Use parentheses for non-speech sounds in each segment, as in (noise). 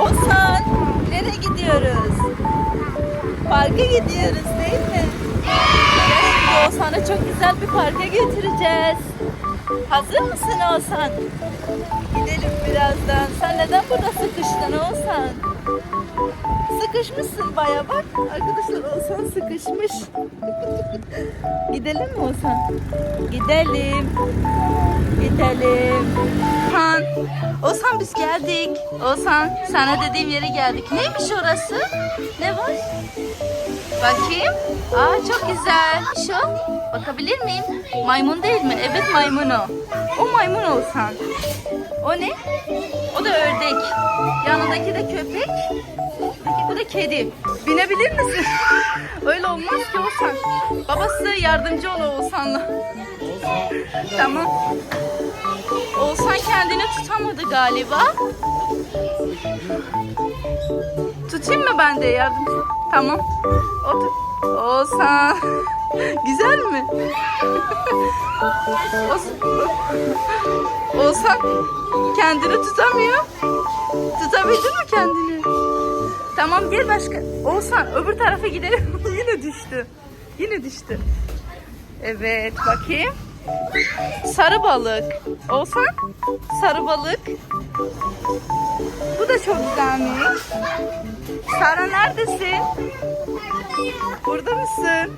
Oğuzhan, nereye gidiyoruz? Parka gidiyoruz değil mi? Şimdi Oğuzhan'ı çok güzel bir parka götüreceğiz. Hazır mısın Oğuzhan? Gidelim birazdan. Sen neden burada sıkıştın Oğuzhan? Sıkışmışsın baya bak. Arkadaşlar Oğuzhan sıkışmış. (laughs) Gidelim mi Oğuzhan? Gidelim. Gidelim. Han. Oğuzhan biz geldik. Oğuzhan sana dediğim yere geldik. Neymiş orası? Ne var? Bakayım. Aa çok güzel. Şu. Bakabilir miyim? Maymun değil mi? Evet maymun o. O maymun Oğuzhan. O ne? O da ördek. Yanındaki de köpek. Bu da kedi. Binebilir misin? (laughs) Öyle olmaz ki Oğuzhan. Babası yardımcı ol Oğuzhan'la. Tamam. Oğuzhan kendini tutamadı galiba. Tutayım mı ben de yardımcı? Tamam. Otur. Oğuzhan. (laughs) Güzel mi? Oğuz- (laughs) Oğuzhan kendini tutamıyor. Tutabildin mi kendini? Tamam gel başka. Oğuzhan öbür tarafa gidelim. (laughs) Yine düştü. Yine düştü. Evet bakayım. Sarı balık. Olsan sarı balık. Bu da çok güzelmiş. Sara neredesin? Burada mısın?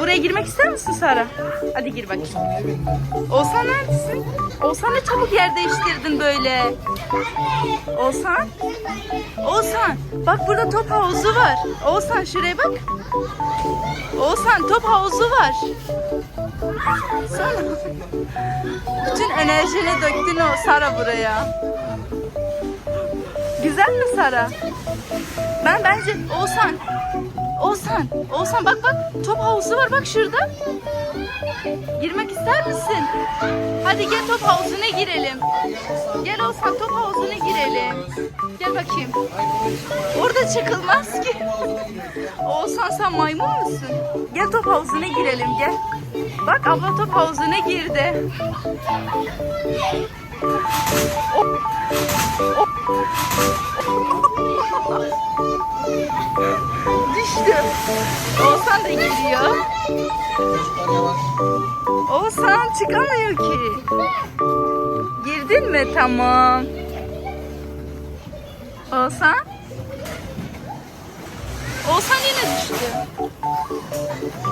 Buraya girmek ister misin Sara? Hadi gir bakayım. Olsan neredesin? Olsan ne çabuk yer değiştirdin böyle. Olsan? Olsan bak burada top havuzu var. Olsan şuraya bak. Olsan top havuzu var. Sana. Bütün enerjini döktün o Sara buraya. Güzel mi Sara? Ben bence Oğuzhan. Oğuzhan. Oğuzhan bak bak top havuzu var bak şurada. Girmek ister misin? Hadi gel top havuzuna girelim. Gel Oğuzhan top havuzuna girelim. Gel bakayım. Orada çıkılmaz ki. (laughs) Oğuzhan sen maymun musun? Gel top havuzuna girelim gel. Bak abla top havuzuna girdi. O- o- Düştü. Oğuzhan da giriyor. Oğuzhan çıkamıyor ki. Girdin mi? Tamam. Oğuzhan? Oğuzhan yine düştü.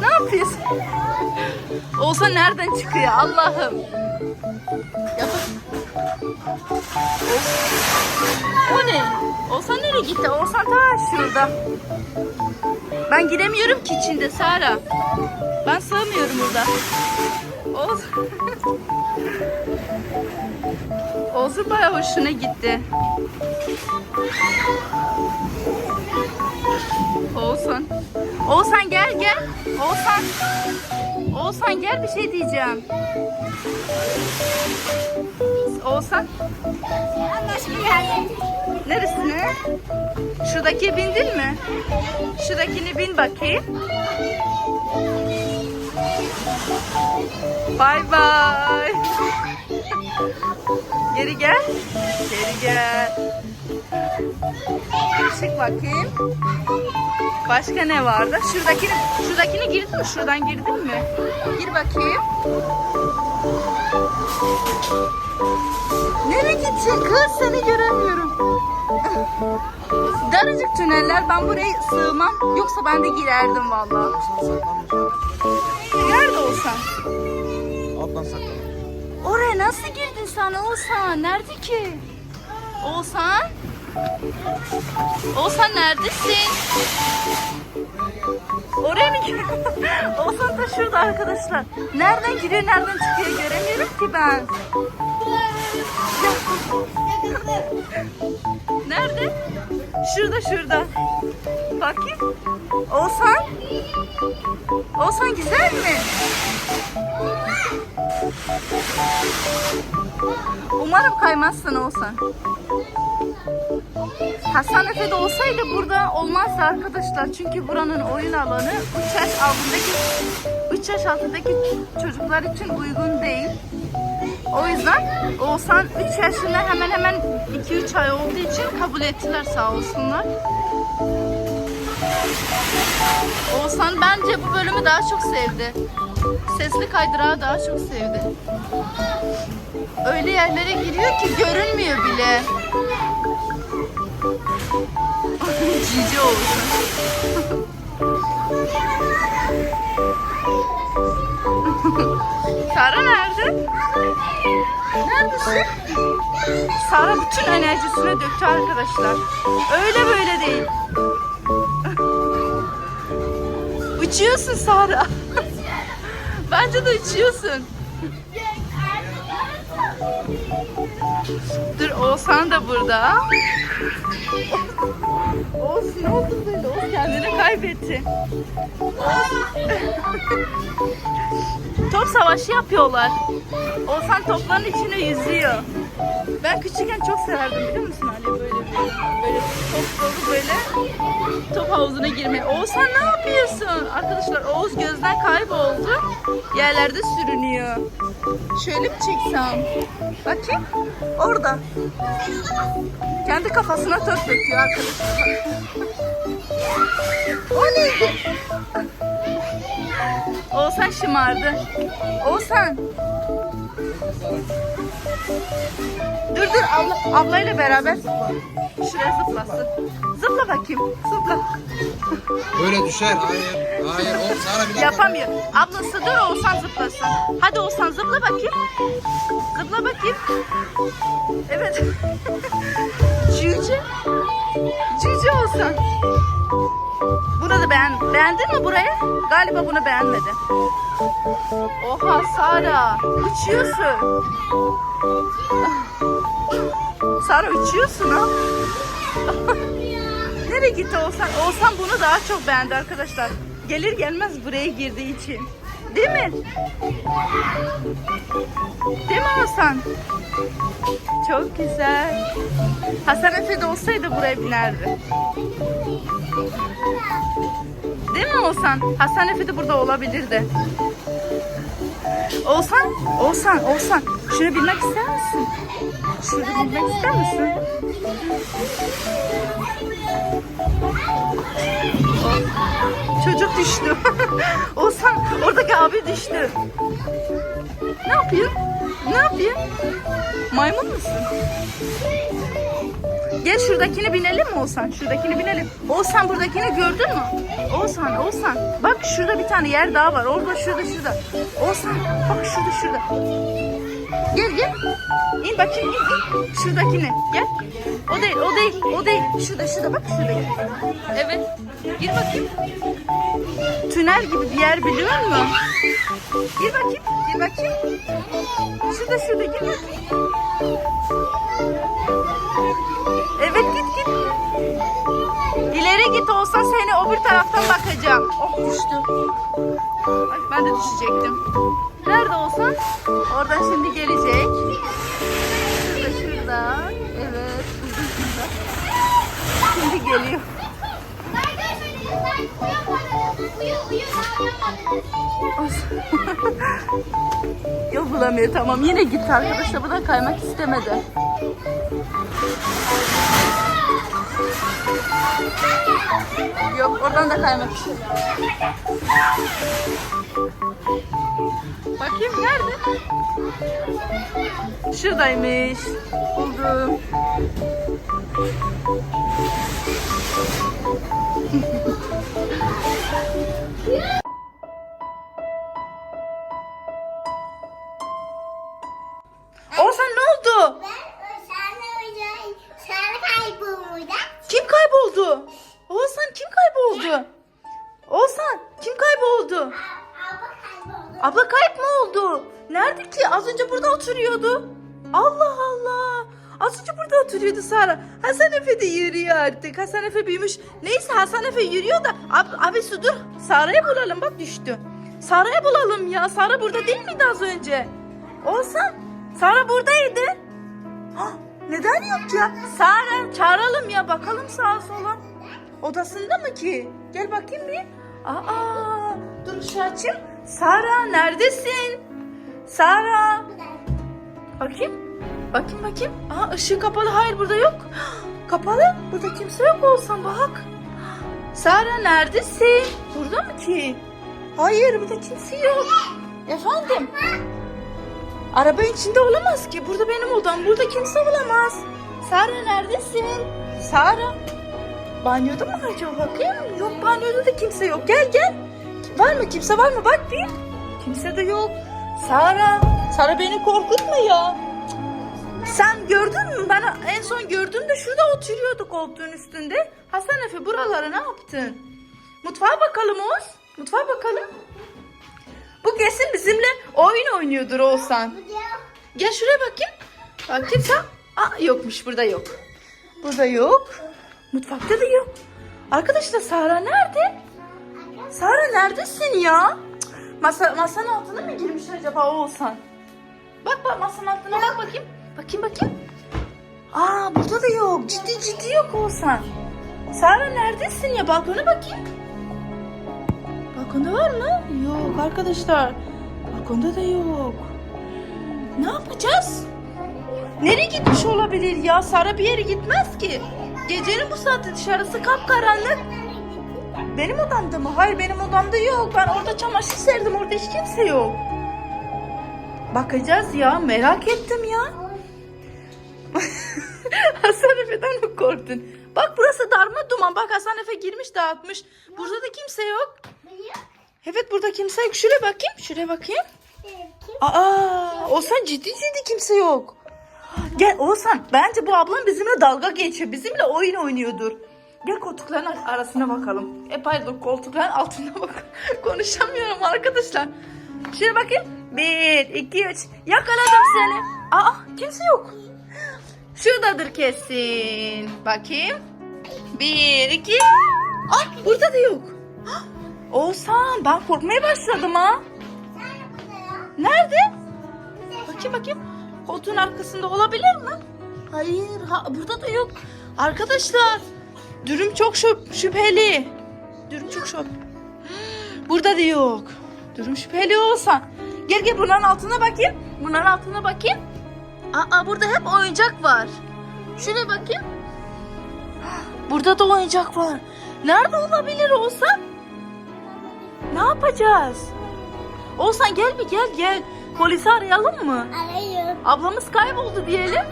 Ne yapıyorsun? Oğuzhan nereden çıkıyor Allah'ım? O ne? Oğuzhan nereye gitti? Oğuzhan ta şurada. Ben giremiyorum ki içinde Sara. Ben sığmıyorum burada. Oğuzhan. Oğuzhan bayağı hoşuna gitti. Oğuzhan. Oğuzhan gel gel. Oğuzhan. Oğuzhan gel bir şey diyeceğim. Oğuzhan. Neresine? Şuradaki bindin mi? Şuradakini bin bakayım. Bay bay. (laughs) Geri gel. Geri gel. Çık bakayım. Başka ne vardı? Şuradakini, şuradakini girdin mi? Şuradan girdin mi? Gir bakayım. Nereye gittin kız? Seni göremiyorum. Daracık tüneller. Ben buraya sığmam. Yoksa ben de girerdim vallahi. Nerede olsan? Alttan saklan. Oraya nasıl girdin sen Oğuzhan? Nerede ki? Oğuzhan? Oğuzhan neredesin? Oraya mı giriyor? (laughs) Oğuzhan da şurada arkadaşlar. Nereden giriyor, nereden çıkıyor göremiyorum ki ben. Nerede? Şurada şurada. Bakayım. Oğuzhan? Oğuzhan güzel mi? Umarım kaymazsın Oğuzhan. Hasan Efe'de olsaydı burada olmazdı arkadaşlar. Çünkü buranın oyun alanı 3 yaş altındaki 3 yaş altındaki çocuklar için uygun değil. O yüzden Oğuzhan 3 yaşında hemen hemen 2-3 ay olduğu için kabul ettiler sağ olsunlar. Oğuzhan bence bu bölümü daha çok sevdi. Sesli kaydırağı daha çok sevdi. Öyle yerlere giriyor ki görünmüyor bile. Cici Oğuzhan. (laughs) Sara nerede? Neredesin? Sara bütün enerjisini döktü arkadaşlar. Öyle böyle değil. (laughs) Uçuyorsun Sara. (laughs) Bence de uçuyorsun. Dur Oğuzhan da burada. Oğuz ne oldu böyle? Oğuz kendini kaybetti. Top savaşı yapıyorlar. Oğuzhan topların içine yüzüyor. Ben küçükken çok severdim biliyor musun Ali böyle bir, böyle top dolu böyle top havuzuna girmeyi. Oğuzhan ne yapıyorsun? Arkadaşlar Oğuz gözden kayboldu. Yerlerde sürünüyor. Şöyle bir çeksem. Bakayım. Orada. Kendi kafasına top döküyor arkadaşlar. O neydi? Oğuzhan şımardı. Oğuzhan. Dur dur abla, ablayla beraber şuraya zıplasın. Zıpla bakayım. Zıpla. Böyle düşer. Hayır. Hayır. O Sara bir dakika. Yapamıyor. Ablası dur Oğuzhan zıplasın. Hadi Oğuzhan zıpla bakayım. Zıpla bakayım. Evet. (laughs) Cüce. Cüce Oğuzhan. Bunu da beğen beğendin mi burayı? Galiba bunu beğenmedi. Oha Sara uçuyorsun. Sara uçuyorsun ha. (laughs) Nereye gitti Oğuzhan? Oğuzhan bunu daha çok beğendi arkadaşlar. Gelir gelmez buraya girdiği için. Değil mi? Değil mi Oğuzhan? Çok güzel. Hasan Efe de olsaydı buraya binerdi. Değil mi Oğuzhan? Hasan Efe de burada olabilirdi. Oğuzhan, Oğuzhan, Oğuzhan. Şunu bilmek ister misin? Şunu bilmek ister misin? Çocuk düştü. (laughs) Oğuzhan oradaki abi düştü. Ne yapıyor? Ne yapıyor? Maymun musun? Gel şuradakini binelim mi Oğuzhan? Şuradakini binelim. Oğuzhan buradakini gördün mü? Oğuzhan, Oğuzhan. Bak şurada bir tane yer daha var. Orada, şurada, şurada. Oğuzhan, bak şurada, şurada. Gel, gel. İn bakayım, in, in. Şuradakini. Gel. O değil, o değil, o değil. Şurada, şurada. Bak şuradaki. Evet. Gir bakayım. Tünel gibi bir yer biliyor musun? Gir bakayım, gir bakayım. Şurada, şurada. Gir bakayım. Evet git git. İleri git olsa seni o bir taraftan bakacağım. Oh düştü. Ay ben de düşecektim. Nerede olsan? Oradan şimdi gelecek. Şurada şurada. Evet. Şurada. Şimdi geliyor. (laughs) Yok bulamıyor tamam yine gitti arkadaşlar bu da kaymak istemedi. Yok oradan da kaymak. Bakayım nerede? Şuradaymış. Buldum. (laughs) artık. Hasan Efe büyümüş. Neyse Hasan Efe yürüyor da. Ab abi su dur. Sara'yı bulalım bak düştü. Sara'yı bulalım ya. Sara burada değil miydi az önce? Olsan. Sara buradaydı. Hah, neden yok ya? Sara çağıralım ya bakalım sağa sola. Odasında mı ki? Gel bakayım bir. Aa, dur ışığı açayım. Sara neredesin? Sara. Bakayım. Bakayım bakayım. Aa ışığı kapalı. Hayır burada yok. Kapalı. Burada kimse yok olsan bak. Sara neredesin? Burada mı ki? Hayır burada kimse yok. Efendim? Arabanın içinde olamaz ki. Burada benim odam. Burada kimse olamaz. Sara neredesin? Sara. Banyoda mı acaba? Bakayım. Yok banyoda da kimse yok. Gel gel. Var mı? Kimse var mı? Bak bir. Kimse de yok. Sara. Sara beni korkutma ya. Sen gördün mü? Ben en son gördüğümde şurada oturuyordu koltuğun üstünde. Hasan Efe buralara ne yaptın? Mutfağa bakalım Oğuz. Mutfağa bakalım. Bu kesin bizimle oyun oynuyordur Oğuzhan. Gel şuraya bakayım. Bakayım sen. Aa yokmuş burada yok. Burada yok. Mutfakta da yok. Arkadaşlar Sara nerede? Sara neredesin ya? Masa, masanın altına mı girmiş acaba Oğuzhan? Bak bak masanın altına bak bakayım. Bakayım bakayım. Aa burada da yok. Ciddi ciddi yok Oğuzhan. Sara neredesin ya? Balkona bakayım. Balkonda var mı? Yok arkadaşlar. Balkonda da yok. Ne yapacağız? Nereye gitmiş olabilir ya? Sara bir yere gitmez ki. Gecenin bu saati dışarısı kapkaranlık. Benim odamda mı? Hayır benim odamda yok. Ben orada çamaşır serdim. Orada hiç kimse yok. Bakacağız ya. Merak ettim ya. (laughs) Hasan Efe'den mi korktun? Bak burası darma duman. Bak Hasan Efe girmiş dağıtmış. Burada da kimse yok. Evet burada kimse yok. Şuraya bakayım. Şuraya bakayım. Aa, Oğuzhan ciddi ciddi kimse yok. Gel Oğuzhan bence bu ablam bizimle dalga geçiyor. Bizimle oyun oynuyordur. Gel koltukların arasına bakalım. E pardon koltukların altına bak. (laughs) Konuşamıyorum arkadaşlar. Şuraya bakayım. Bir, iki, üç. Yakaladım seni. Aa kimse yok. Şuradadır kesin. Bakayım. Bir, iki. Ah burada da yok. (gasps) Oğuzhan ben korkmaya başladım ha. Nerede? Bakayım bakayım. Koltuğun arkasında olabilir mi? Hayır, ha, burada da yok. Arkadaşlar, dürüm çok şüp- şüpheli. Dürüm çok şüp. (gasps) Burada da yok. Dürüm şüpheli olsa. Gel gel bunların altına bakayım. Bunların altına bakayım. Aa burada hep oyuncak var. Şuraya bakayım. Burada da oyuncak var. Nerede olabilir olsa? Ne yapacağız? Olsan gel bir gel gel. Polisi arayalım mı? Arayın. Ablamız kayboldu diyelim.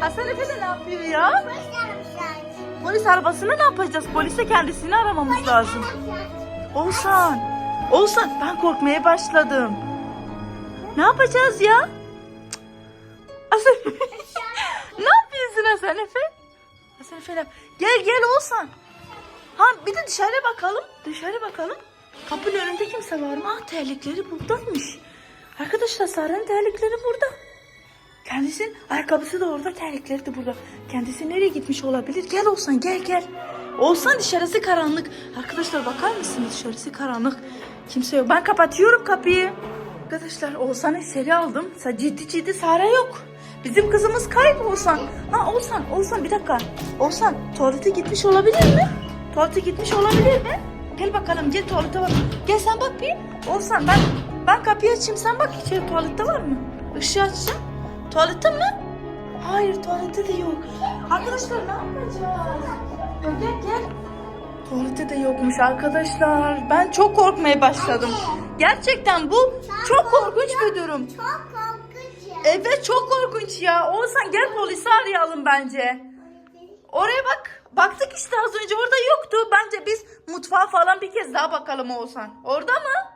Hasan Efe de ne yapıyor ya? Polis arabasını ne yapacağız? Polise kendisini aramamız lazım. Oğuzhan. Oğuzhan ben korkmaya başladım. Ne yapacağız ya? Hasan Ne yapıyorsun Hasan Efe? Hasan Efe Gel gel Oğuzhan. Ha bir de dışarı bakalım. Dışarı bakalım. Kapının önünde kimse var mı? Ah terlikleri buradaymış. Arkadaşlar Sara'nın terlikleri burada. Kendisinin ayakkabısı da orada, terlikleri de burada. Kendisi nereye gitmiş olabilir? Gel Olsan, gel gel. Olsan dışarısı karanlık. Arkadaşlar bakar mısınız dışarısı karanlık. Kimse yok. Ben kapatıyorum kapıyı. Arkadaşlar Oğuzhan'ı içeri aldım. Ciddi ciddi Sara yok. Bizim kızımız kayıp Oğuzhan. Ha Oğuzhan, Oğuzhan bir dakika. Oğuzhan tuvalete gitmiş olabilir mi? Tuvalete gitmiş olabilir mi? Gel bakalım gel tuvalete bak. Gel sen bak bir. Oğuzhan ben ben kapıyı açayım sen bak içeri tuvalette var mı? Işığı açacağım. Tuvalette mi? Hayır tuvalette de yok. Arkadaşlar ne yapacağız? Ya Gel gel. Tuvalette de yokmuş arkadaşlar. Ben çok korkmaya başladım. Gerçekten bu çok korkunç bir durum. Çok. Evet çok korkunç ya. Oğuzhan gel polisi arayalım bence. Oraya bak. Baktık işte az önce orada yoktu. Bence biz mutfağa falan bir kez daha bakalım Oğuzhan. Orada mı?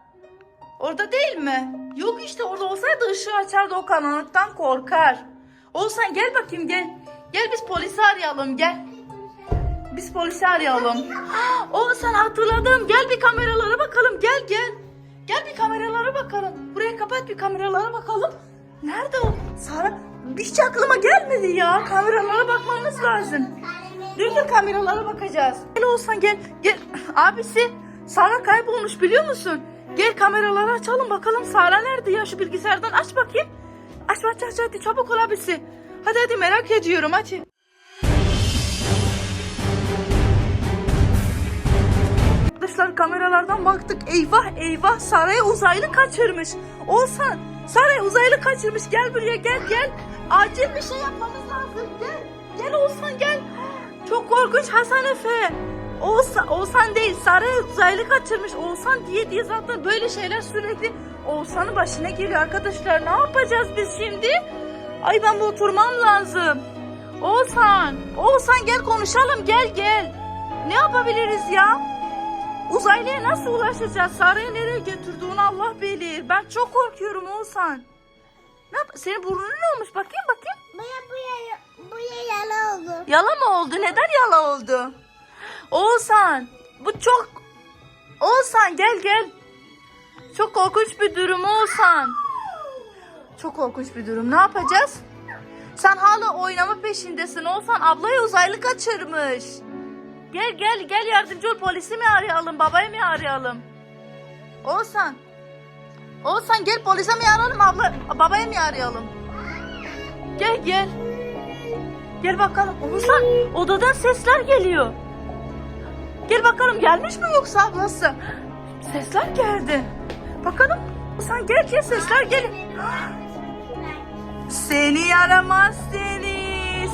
Orada değil mi? Yok işte orada olsaydı ışığı açardı o karanlıktan korkar. Oğuzhan gel bakayım gel. Gel biz polisi arayalım gel. Biz polisi arayalım. (gasps) Oğuzhan hatırladım. Gel bir kameralara bakalım. Gel gel. Gel bir kameralara bakalım. Buraya kapat bir kameralara bakalım. Nerede o? Sara hiç aklıma gelmedi ya. Kameralara bakmamız lazım. Dur dur kameralara bakacağız. Gel olsan gel. Gel. Abisi Sara kaybolmuş biliyor musun? Gel kameraları açalım bakalım Sara nerede ya şu bilgisayardan aç bakayım. Aç aç aç hadi çabuk ol abisi. Hadi hadi merak ediyorum hadi. Arkadaşlar kameralardan baktık. Eyvah eyvah Sara'ya uzaylı kaçırmış. Olsan Saray uzaylı kaçırmış. Gel buraya gel gel. Acil bir şey yapmamız lazım. Gel. Gel Oğuzhan gel. Çok korkunç Hasan Efe. Oğuzhan, Oğuzhan değil Saray uzaylı kaçırmış. Oğuzhan diye diye zaten böyle şeyler sürekli Oğuzhan'ın başına geliyor arkadaşlar. Ne yapacağız biz şimdi? Ay ben bu oturmam lazım. Oğuzhan, Oğuzhan gel konuşalım gel gel. Ne yapabiliriz ya? Uzaylıya nasıl ulaşacağız? Sarayı nereye götürdüğünü Allah bilir. Ben çok korkuyorum Oğuzhan. Ne yap? Senin burnun ne olmuş? Bakayım bakayım. Buraya buraya buraya yala oldu. Yala mı oldu? Neden yala oldu? Oğuzhan bu çok... Oğuzhan gel gel. Çok korkunç bir durum Oğuzhan. Çok korkunç bir durum. Ne yapacağız? Sen hala oynama peşindesin Oğuzhan. Ablayı uzaylı kaçırmış. Gel gel gel yardımcı ol. Polisi mi arayalım? Babayı mı arayalım? Oğuzhan. Oğuzhan gel polise mi arayalım? Abla, babayı mı arayalım? Gel gel. Gel bakalım. Oğuzhan odadan sesler geliyor. Gel bakalım gelmiş mi yoksa ablası? Sesler geldi. Bakalım. Oğuzhan gel gel sesler geliyor. Seni yaramaz seni.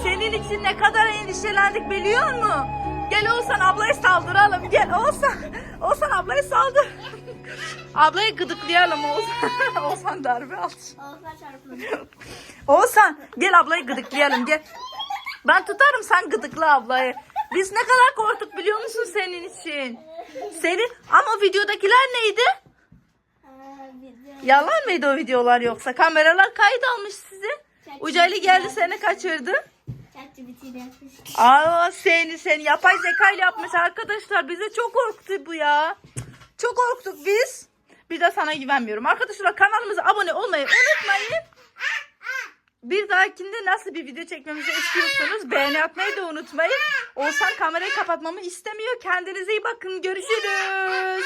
Senin için ne kadar endişelendik biliyor musun? Gel Oğuzhan ablayı saldıralım. Gel Oğuzhan. Oğuzhan ablayı saldır. ablayı gıdıklayalım Oğuzhan. (laughs) Oğuzhan darbe aldı. Olsa çarpılır. Oğuzhan gel ablayı gıdıklayalım gel. Ben tutarım sen gıdıkla ablayı. Biz ne kadar korktuk biliyor musun senin için? Senin ama videodakiler neydi? Yalan mıydı o videolar yoksa? Kameralar kayıt almış sizi. Ucaylı geldi seni kaçırdı. Aa seni seni yapay zekayla yapmış arkadaşlar. Bize çok korktu bu ya. Çok korktuk biz. Bir de sana güvenmiyorum. Arkadaşlar kanalımıza abone olmayı unutmayın. Bir dahakinde nasıl bir video çekmemizi istiyorsanız beğeni atmayı da unutmayın. Oğuzhan kamerayı kapatmamı istemiyor. Kendinize iyi bakın. Görüşürüz.